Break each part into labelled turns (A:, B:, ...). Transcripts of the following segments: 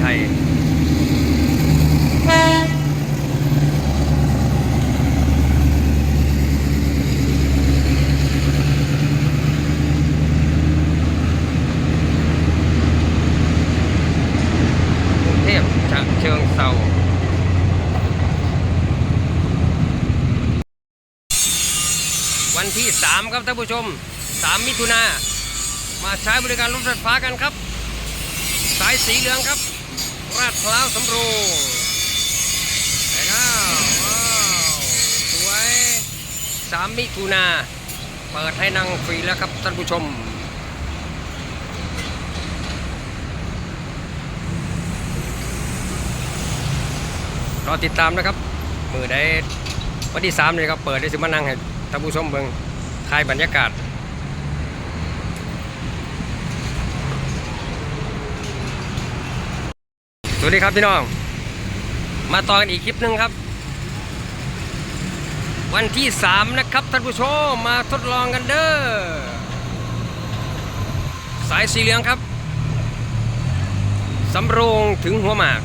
A: ไทย กรุงเทพฉะเชิงเซาวันที่ 3 ครับท่านผู้ชม 3 มิถุนามาใช้บริการรถไฟฟ้ากันครับ สายสีเหลืองครับ ราดพร้าวสำโรงไปแล้วว้าวสวย3มิถุนาเปิดให้นั่งฟรีแล้วครับท่านผู้ชมรอติดตามนะครับ มือได้วันที่สามเลยครับ เปิดได้สิมานั่งให้ท่านผู้ชมเบิ่งถ่ายบรรยากาศ สวัสดีครับพี่น้อง มาต่อกันอีกคลิปหนึ่งครับ วันที่สามนะครับท่านผู้ชมมาทดลองกันเด้อสายสีเหลืองครับสำโรงถึงหัวหมาก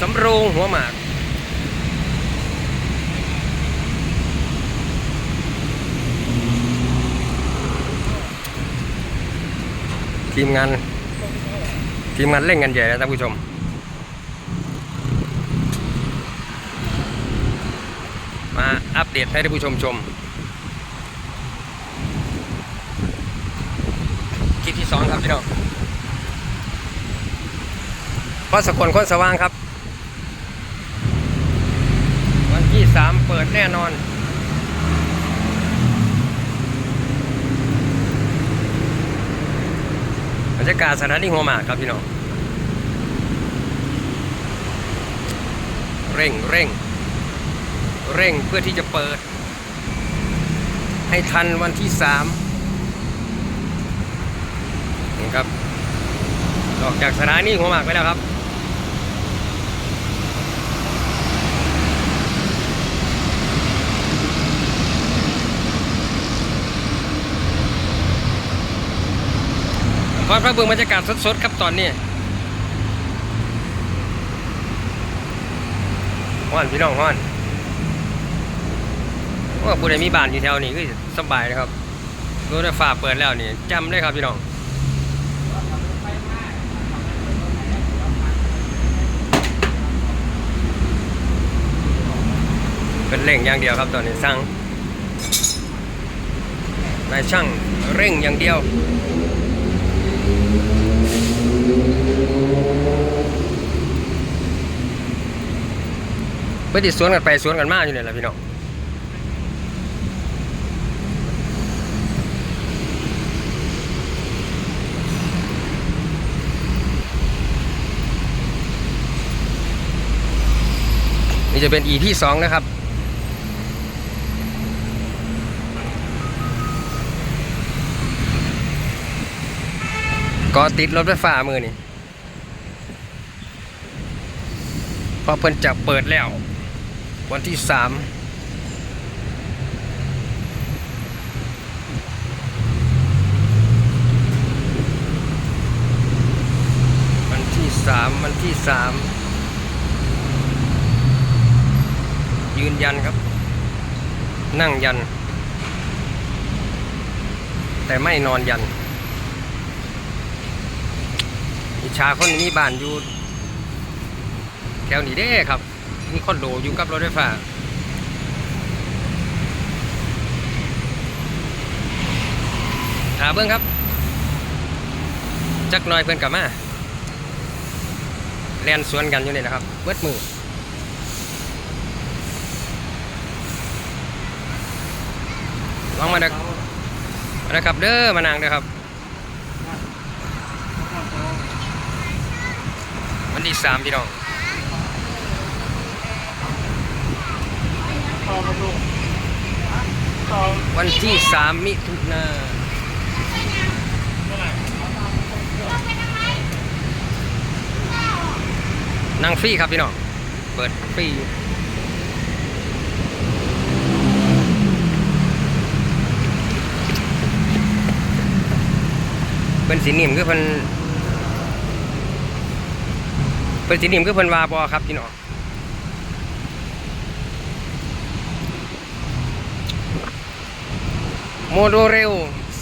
A: สำโรงหัวหมาก ทีมงานทีมงานเล่นกันใหญ่นะท่านผู้ชม มาอัปเดตให้ท่านผู้ชมชมคลิปที่สองครับพี่น้องพอสกลคนสว่างครับ วันที่สามเปิดแน่นอน รยากาศสถานีหัวหมากครับพี่น้อง เร่งเร่ง เร่งเพื่อที่จะเปิด ให้ทันวันที่สามนี่ครับออกจากสถานีหัวหมากไปแล้วครับ พอพระเบืองบรรยากาศสดๆครับตอนนี้ฮ้อนพี่น้องฮ้อนว่าบุได้มีบ้านอยู่แถวนี้ก็สบายนะครับรถไฟฟ้าเปิดแล้วนี่จำได้ครับพี่น้องเป็นเร่งอย่างเดียวครับตอนนี้สั่งนายช่างเร่งอย่างเดียว พื่อติดสวนกันไปสวนกันมาอยู่เนี่ยแหละพี่น้องนี่จะเป็น EP สองนะครับก็ติดรถไฟฟ้ามือนี่พอเพิ่นจะเปิดแล้ว วันที่สามวันที่สามวันที่สามยืนยันครับ นั่งยัน แต่ไม่นอนยันอิจฉาคนมีบ้านอยู่แถวนี้เด้ครับ มีคอนโดอยู่กับรถไฟฟ้าหาเบิ้งครับ จักหน่อยเพื่อนกลับมาแลนสวนกันอยู่นี่นะครับเบิดมือลองมาเด้อมาเด้อครับเด้อมานางเด้อครับ วันที่สามพี่น้อง วันที่สามมิถุนานั่งฟรีครับพี่น้อง เปิดฟรีเป็นสีนิ่มคือเพิ่นเป็นสีนิ่มคือเพิ่นวาบอครับพี่น้อง โมโดเรล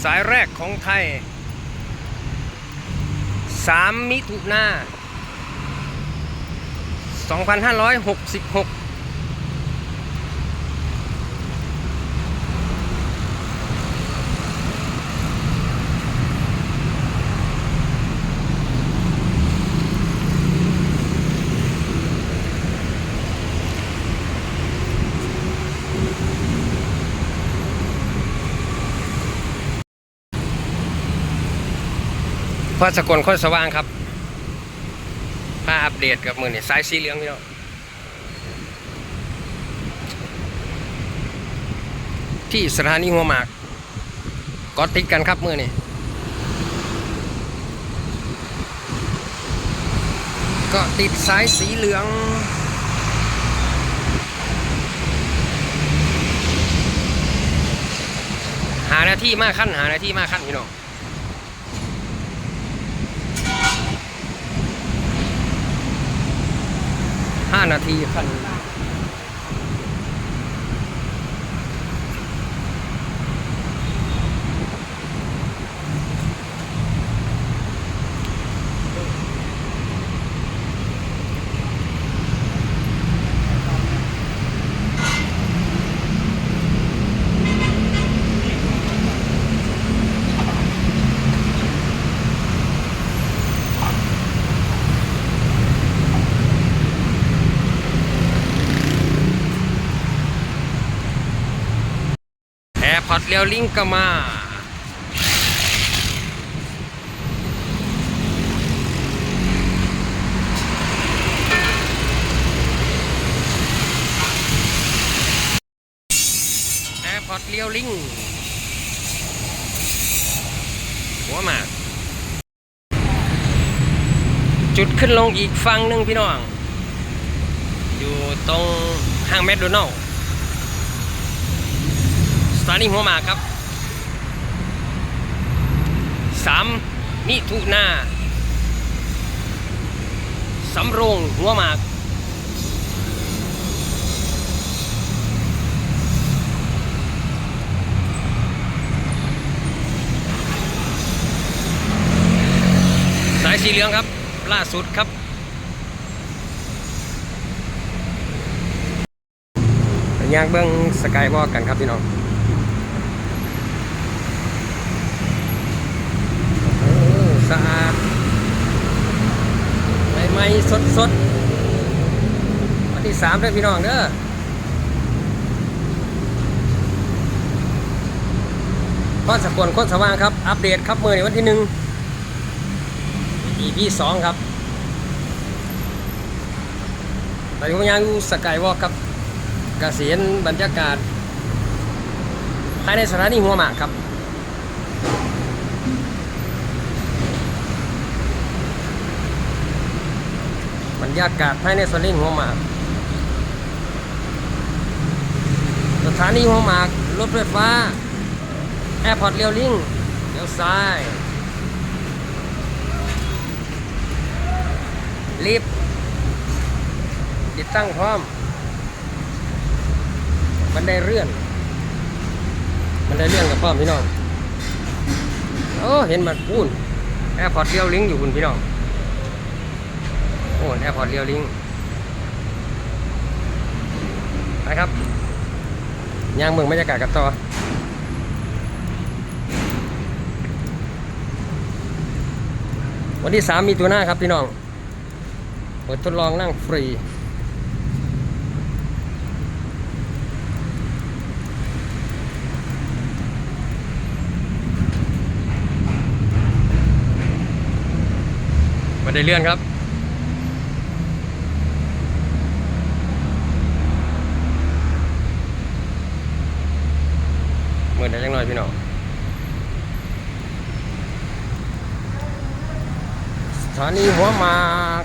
A: สายแรกของไทย 3 มิถุนา2566 พระสกลโคตรสว่างครับผ้าอัปเดตกับมือเนี่ยสายสีเหลืองพี่น้องที่สถานีหัวหมากก็ติดกันครับมือนี่ก็ติดสายสีเหลือง หาหน้าที่มากขั้นหาหน้าที่มากขั้นพี่น้อง นาทีครับ ร์พอร์ตเรียวลิงก็มาแอร์พอร์ตเรียวลิงหัวหมากจุดขึ้นลงอีกฝั่งหนึ่งพี่น้อง อยู่ตรงห้างแมคโดนัลล์ ถานีหัวหมากครับสามมิถุนาสำโรงหัวหมากสายสีเหลืองครับ ล่าสุดครับยางเบิ้งสกายวอล์กกันครับพี่น้อง โอ้ สะอาดใหม่ๆสดสดๆวันที่สามเด้อพี่น้องเด้อก้อนสกลโคตรสว่างครับ อัปเดตครับมือในวันที่หนึ่ง EP สองครับตอนนี้ผมยังกูสกายวอล์กครับกเกษียณบรรยากาศ ภายในสถานีหัวหมากครับ บรร ยากาศภายในสถานีหัวหมาก สถานีหัวหมาก รถไฟฟ้า แอร์พอร์ตเรียวลิงเลี้ยวซ้ายลิฟต์ติดตั้งพร้อมบันไดเลื่อนบันไดเลื่อนกับพร้อมพี่น้อง โอ้ เห็นมันพูนแอร์พอร์ตเรียวลิงอยู่คุณพี่น้อง โอ้แอร์พอร์ตเรียวลิงไปครับย่างเมืองบรรยากาศกับต่อวันที่สามมีตัวหน้าครับพี่น้องเปิดทดลองนั่งฟรีมาได้เลื่อนครับ เมื่อได้จังหน่อย พี่น้องสถานีหัวมาก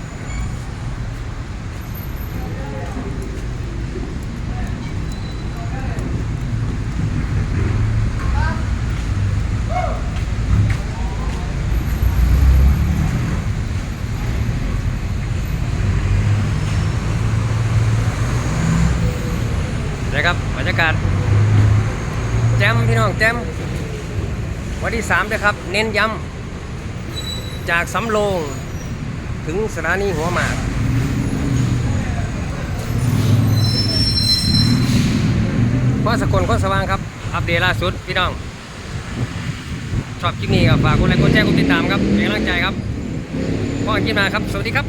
A: นะครับบรรยากาศแจมพี่น้องแจมวันที่สามด้วยครับ เน้นย้ำจากสำโรงถึงสถานีหัวหมากพ่อสกลข้อสว่างครับ อัปเดตล่าสุดพี่น้อง ชอบคลิปนี้ก็ฝากกดไลค์กดแชร์กดติดตามครับเป็นกำลังใจครับพ่อคลิปหน้าครับ สวัสดีครับ